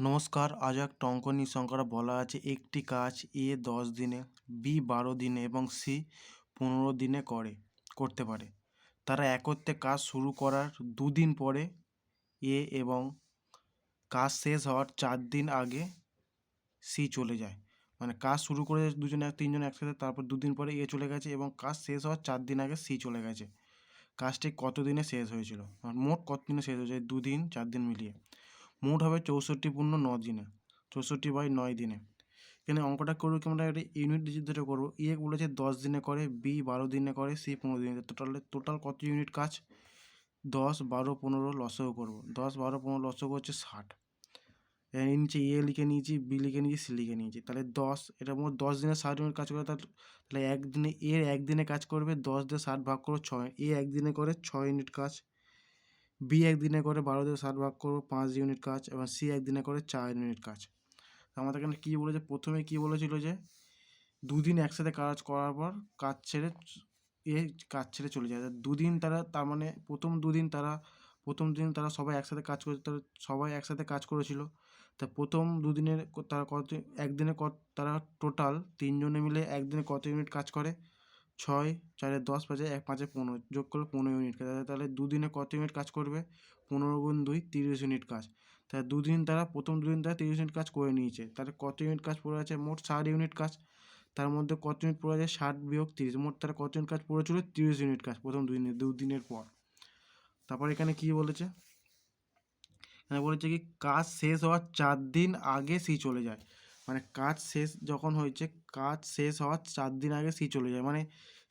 নমস্কার, আজ একটা অঙ্ক নিয়ে বলা আছে, একটি কাজ এ দশ দিনে, বি বারো দিনে এবং সি পনেরো দিনে করে, করতে পারে। তারা একত্রে কাজ শুরু করার দুদিন পরে এ এবং কাজ শেষ হওয়ার চার দিন আগে সি চলে যায়। মানে কাজ শুরু করে দুজনে এক, তিনজন একসাথে, তারপর দুদিন পরে এ চলে গেছে এবং কাজ শেষ হওয়ার চার দিন আগে সি চলে গেছে। কাজটি কত দিনে শেষ হয়েছিল? মোট কত দিনে শেষ হয়েছে? দুদিন, চার দিন মিলিয়ে। মোট হবে চৌষট্টি পূর্ণ ন দিনে, চৌষট্টি বাই নয় দিনে। এখানে অঙ্কটা করব কি, আমরা একটা ইউনিট ধরে করব। এ বলেছে দশ দিনে করে বি বারো দিনে করে সি পনেরো দিনে টোটাল টোটাল কত ইউনিট কাজ? দশ, বারো, পনেরো লসও করব। দশ, বারো, পনেরো লসও হচ্ছে ষাট। এর নিচে এ লিখে নিয়েছি বি লিখে নিয়েছি সি লিখে নিয়েছি। তাহলে দশ, এটা মোট দশ দিনে ষাট ইউনিট কাজ করে, তাহলে তাহলে একদিনে এর একদিনে কাজ করবে, দশ দিয়ে ষাট ভাগ করো ছয়। এ একদিনে করে ছয় ইউনিট কাজ। বি একদিনে করে বারো দিয়ে সাত ভাগ করব, পাঁচ ইউনিট কাজ, এবং সি একদিনে করে চার ইউনিট কাজ। আমাদের এখানে কী বলেছে? প্রথমে কী বলেছিল যে, দুদিন একসাথে কাজ করার পর কাজ ছেড়ে এ কাজ ছেড়ে চলে যায়। দুদিন তারা, তার মানে প্রথম দুদিন তারা, প্রথম দিন তারা সবাই একসাথে কাজ করে, তারা সবাই একসাথে কাজ করেছিল। তা প্রথম দুদিনের তারা কত, একদিনে কত, তারা টোটাল তিনজনে মিলে একদিনে কত ইউনিট কাজ করে? ছয়, চারে দশ পাঁচে এক পাঁচে পনেরো, যোগ করলে পনেরো ইউনিট কাজ। তাহলে দুদিনে কত ইউনিট কাজ করবে? পনেরো গুণ দুই, তিরিশ ইউনিট কাজ। তাহলে দুদিন তারা, প্রথম দুদিন তারা তিরিশ ইউনিট কাজ করে নিয়েছে। তাহলে কত ইউনিট কাজ পড়ে আছে? মোট ষাট ইউনিট কাজ। তার মধ্যে কত ইউনিট পড়ে আছে? ষাট বিয়োগ তিরিশ। মোট তারা কত ইউনিট কাজ পড়েছিল? তিরিশ ইউনিট কাজ প্রথম দুই দিনের দুদিনের পর। তারপর এখানে কি বলেছে? এখানে বলেছে কি, কাজ শেষ হওয়ার চার দিন আগে সি চলে যায়। মানে কাজ শেষ যখন হয়েছে, কাজ শেষ হওয়ার চার দিন আগে সি চলে যায়। মানে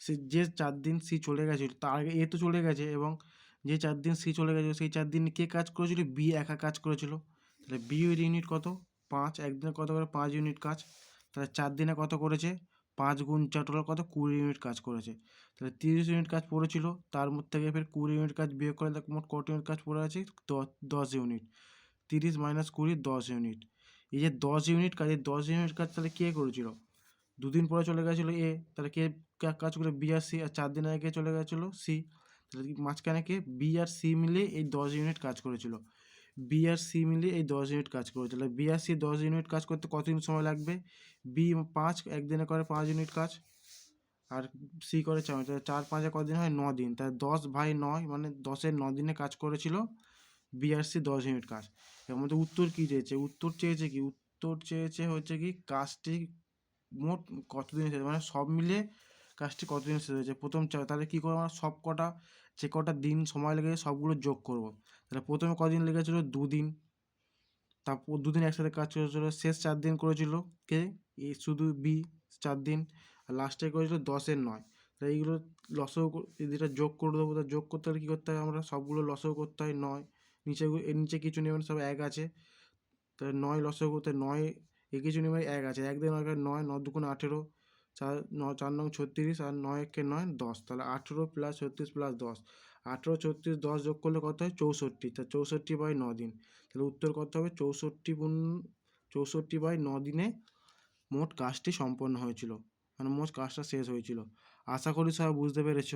সে যে চার দিন সি চলে গেছিল, তার আগে এ তো চলে গেছে এবং যে চার দিন সি চলে গেছিল, সেই চার দিন কে কাজ করেছিল? বি একা কাজ করেছিল। তাহলে বি ইউনিট কত? পাঁচ। একদিনে কত করে? পাঁচ ইউনিট কাজ। তাহলে চার দিনে কত করেছে? পাঁচ গুণ চার টোটাল কত? কুড়ি ইউনিট কাজ করেছে। তাহলে তিরিশ ইউনিট কাজ পড়েছিল, তার মধ্যে থেকে ফের কুড়ি ইউনিট কাজ বিয়োগ করে মোট কত ইউনিট কাজ পড়ে আছে? দশ ইউনিট তিরিশ মাইনাস কুড়ি, দশ ইউনিট এই যে দশ ইউনিট কাজ, এই দশ ইউনিট কাজ তাহলে কে করেছিল? দুদিন পরে চলে গেছিল এ তাহলে কে কাজ করে বি আর সি আর চার দিন আগে চলে গেছিল সি তাহলে মাঝখানে কে? বি আর সি মিলে এই দশ ইউনিট কাজ করেছিল। বি আর সি মিলে এই দশ ইউনিট কাজ করেছিল। বি আর সি দশ ইউনিট কাজ করতে কতদিন সময় লাগবে? বি পাঁচ, একদিনে করে পাঁচ ইউনিট কাজ। আর সি করে চার চার, পাঁচে কদিন হয়? ন দিন তাহলে দশ ভাই নয় মানে দশের ন দিনে কাজ করেছিল। বিআরসি দশ ইউনিট কাজ এর মধ্যে উত্তর কী চেয়েছে? উত্তর চেয়েছে কি? উত্তর চেয়েছে হচ্ছে কি কাজটি মোট কতদিন শেষ? মানে সব মিলিয়ে কাজটি কতদিন শেষ হয়েছে? প্রথম তাহলে কী করব আমরা? সব কটা, যে কটা দিন সময় লেগেছে সবগুলো যোগ করব। তাহলে প্রথমে কদিন লেগেছিল? দুদিন। তারপর দুদিন একসাথে কাজ করেছিল। শেষ চার দিন করেছিল কে? এই শুধু বি চার দিন। আর লাস্টে করেছিল দশের নয়। তাই এইগুলো লসও যেটা যোগ করে দেবো। তা যোগ করতে হলে কী করতে হয় আমরা সবগুলো লসও করতে হয় নয়। নিচে এর নিচে কিছু নেবেন সব এক আছে। তাহলে নয় লসও করতে নয় এ কিছু নেবেন এক আছে। এক দিয়ে নয় নয় ন দুগুণ আঠেরো, চার, ন, চার নং ছত্রিশ আর নয় একে নয়, দশ। তাহলে আঠেরো প্লাস ছত্রিশ প্লাস দশ। আঠেরো, ছত্রিশ, দশ যোগ করলে কত হয়? চৌষট্টি। তা চৌষট্টি বাই ন দিন। তাহলে উত্তর কত হবে? চৌষট্টি গুণ, চৌষট্টি বাই ন দিনে মোট কাজটি সম্পন্ন হয়েছিল। মানে মোট কাজটা শেষ হয়েছিল। আশা করি সবাই বুঝতে পেরেছ।